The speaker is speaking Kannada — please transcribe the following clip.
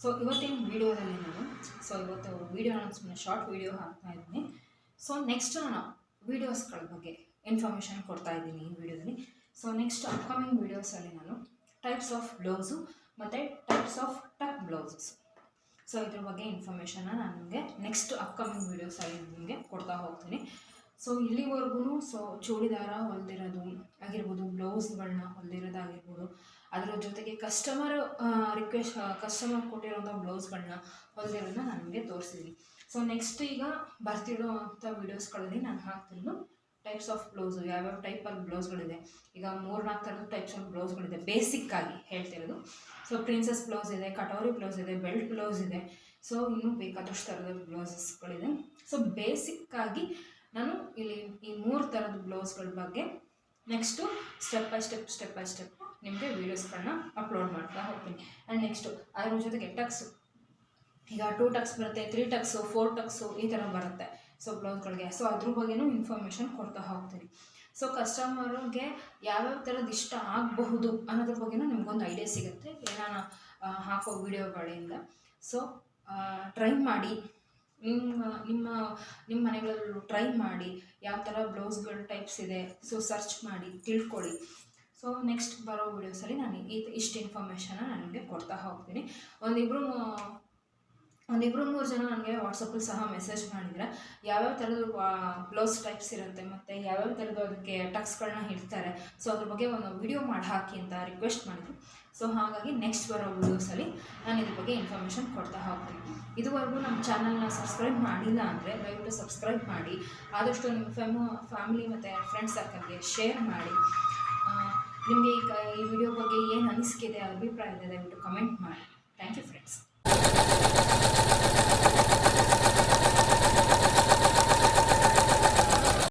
ಸೊ ಇವತ್ತಿನ ವೀಡಿಯೋದಲ್ಲಿ ನಾನು ಸೊ ಇವತ್ತು ವೀಡಿಯೋ ನಾನು ಸುಮ್ಮನೆ ಶಾರ್ಟ್ ವೀಡಿಯೋ ಹಾಕ್ತಾ ಇದ್ದೀನಿ. ಸೊ ನೆಕ್ಸ್ಟ್ ನಾನು ವೀಡಿಯೋಸ್ಗಳ ಬಗ್ಗೆ ಇನ್ಫಾರ್ಮೇಷನ್ ಕೊಡ್ತಾ ಇದ್ದೀನಿ ಈ ವಿಡಿಯೋದಲ್ಲಿ. ಸೊ ನೆಕ್ಸ್ಟ್ ಅಪ್ಕಮಿಂಗ್ ವೀಡಿಯೋಸಲ್ಲಿ ನಾನು ಟೈಪ್ಸ್ ಆಫ್ ಬ್ಲೌಸು ಮತ್ತು types of tuck blouses so ಇದ್ರ ಬಗ್ಗೆ ಇನ್ಫಾರ್ಮೇಷನ್ನ ನಾನು ನಿಮಗೆ ನೆಕ್ಸ್ಟ್ ಅಪ್ಕಮಿಂಗ್ ವೀಡಿಯೋಸಲ್ಲಿ ನಿಮಗೆ ಕೊಡ್ತಾ ಹೋಗ್ತೀನಿ. ಸೊ ಇಲ್ಲಿವರೆಗೂ ಸೊ ಚೂಡಿದಾರ ಹೊಂದಿರೋದು ಆಗಿರ್ಬೋದು ಬ್ಲೌಸ್ಗಳನ್ನ ಹೊಂದಿರೋದಾಗಿರ್ಬೋದು ಅದರ ಜೊತೆಗೆ ಕಸ್ಟಮರ್ ರಿಕ್ವೆಸ್ಟ್ ಕಸ್ಟಮರ್ ಕೊಟ್ಟಿರೋಂಥ ಬ್ಲೌಸ್ಗಳನ್ನ ಹೊಂದಿರೋದನ್ನ ನಾನು ನಿಮಗೆ ತೋರಿಸಿದ್ದೀನಿ ಸೊ ನೆಕ್ಸ್ಟ್ ಈಗ ಬರ್ತಿರೋ ಅಂಥ ವೀಡಿಯೋಸ್ಗಳಲ್ಲಿ ನಾನು ಹಾಕ್ತಿರೋದು ಟೈಪ್ಸ್ ಆಫ್ ಬ್ಲೌಸು ಯಾವ್ಯಾವ ಟೈಪಲ್ಲಿ ಬ್ಲೌಸ್ಗಳಿದೆ. ಈಗ ಮೂರು ನಾಲ್ಕು ಥರದ ಟೈಪ್ಸ್ ಆಫ್ ಬ್ಲೌಸ್ಗಳಿದೆ ಬೇಸಿಕ್ಕಾಗಿ ಹೇಳ್ತಿರೋದು. ಸೊ ಪ್ರಿನ್ಸಸ್ ಬ್ಲೌಸ್ ಇದೆ, ಕಟೋರಿ ಬ್ಲೌಸ್ ಇದೆ ಬೆಲ್ಟ್ ಬ್ಲೌಸ್ ಇದೆ. ಸೊ ಇನ್ನೂ ಬೇಕಾದಷ್ಟು ಥರದ ಬ್ಲೌಸಸ್ಗಳಿದೆ ಸೊ ಬೇಸಿಕ್ಕಾಗಿ ನಾನು ಇಲ್ಲಿ ಈ ಮೂರು ಥರದ ಬ್ಲೌಸ್ಗಳ ಬಗ್ಗೆ next step by step step by step ನಿಮಗೆ ವೀಡಿಯೋಸ್ಗಳನ್ನ ಅಪ್ಲೋಡ್ ಮಾಡ್ತಾ ಹೋಗ್ತೀನಿ. ಆ್ಯಂಡ್ ನೆಕ್ಸ್ಟು ಅದ್ರ ಜೊತೆಗೆ ಟಕ್ಸು. ಈಗ ಟೂ ಟಕ್ಸ್ ಬರುತ್ತೆ, ತ್ರೀ ಟಕ್ಸು, ಫೋರ್ ಟಕ್ಸು ಈ ಥರ ಬರುತ್ತೆ. ಸೊ ಬ್ಲೌಸ್ಗಳಿಗೆ. ಸೊ ಅದ್ರ ಬಗ್ಗೆನೂ ಇನ್ಫಾರ್ಮೇಷನ್ ಕೊಡ್ತಾ ಹೋಗ್ತೀನಿ. ಸೊ ಕಸ್ಟಮರ್ಗೆ ಯಾವ್ಯಾವ ಥರದ್ದು ಇಷ್ಟ ಆಗಬಹುದು ಅನ್ನೋದ್ರ ಬಗ್ಗೆನೂ ನಿಮ್ಗೊಂದು ಐಡಿಯಾ ಸಿಗುತ್ತೆ. ಏನಾನ ಹಾಕೋ ವಿಡಿಯೋಗಳಿಂದ. ಸೊ ಟ್ರೈ ಮಾಡಿ. ನಿಮ್ಮ ನಿಮ್ಮ ನಿಮ್ಮ ಮನೆಗಳಲ್ಲೂ ಟ್ರೈ ಮಾಡಿ, ಯಾವ ಥರ ಬ್ಲೌಸ್ಗಳ ಟೈಪ್ಸ್ ಇದೆ ಸೊ ಸರ್ಚ್ ಮಾಡಿ, ತಿಳ್ಕೊಳ್ಳಿ. ಸೊ ನೆಕ್ಸ್ಟ್ ಬರೋ ವೀಡಿಯೋಸಲ್ಲಿ ನಾನು ಈ, ಇಷ್ಟು ಇನ್ಫಾರ್ಮೇಷನ್ನ ನಾನು ನಿಮಗೆ ಕೊಡ್ತಾ ಹೋಗ್ತೀನಿ. ಒಂದಿಬ್ಬರು ಒಂದಿಬ್ಬರು ಮೂರು ಜನ ನನಗೆ ವಾಟ್ಸಪ್ಪಲ್ಲಿ ಸಹ ಮೆಸೇಜ್ ಮಾಡಿದರೆ ಯಾವ್ಯಾವ ಥರದ ಬ್ಲೌಸ್ ಟೈಪ್ಸ್ ಇರುತ್ತೆ ಮತ್ತು ಯಾವ್ಯಾವ ಥರದ್ದು ಅದಕ್ಕೆ ಟಕ್ಸ್ಗಳನ್ನ ಇಡ್ತಾರೆ. ಸೊ ಅದ್ರ ಬಗ್ಗೆ ಒಂದು ವಿಡಿಯೋ ಮಾಡಿ ಹಾಕಿ ಅಂತ ರಿಕ್ವೆಸ್ಟ್ ಮಾಡಿದ್ರು. ಸೊ ಹಾಗಾಗಿ ನೆಕ್ಸ್ಟ್ ಬರೋ ವೀಡಿಯೋಸಲ್ಲಿ ನಾನು ಇದ್ರ ಬಗ್ಗೆ ಇನ್ಫಾರ್ಮೇಷನ್ ಕೊಡ್ತಾ ಹೋಗ್ತೀನಿ. ಇದುವರೆಗೂ ನಮ್ಮ ಚಾನಲ್ನ ಸಬ್ಸ್ಕ್ರೈಬ್ ಮಾಡಿಲ್ಲ ಅಂದರೆ ದಯವಿಟ್ಟು ಸಬ್ಸ್ಕ್ರೈಬ್ ಮಾಡಿ. ಆದಷ್ಟು ನಿಮ್ಮ ಫ್ಯಾಮು ಫ್ಯಾಮಿಲಿ ಮತ್ತು ಫ್ರೆಂಡ್ಸ್ ಸರ್ಕಲ್ಗೆ ಶೇರ್ ಮಾಡಿ. ನಿಮಗೆ ಈಗ ಈ ವಿಡಿಯೋ ಬಗ್ಗೆ ಏನು ಅನಿಸಿಕೆ ಇದೆ ಅಭಿಪ್ರಾಯ ಇದೆ, ದಯವಿಟ್ಟು ಕಮೆಂಟ್ ಮಾಡಿ. Thank you friends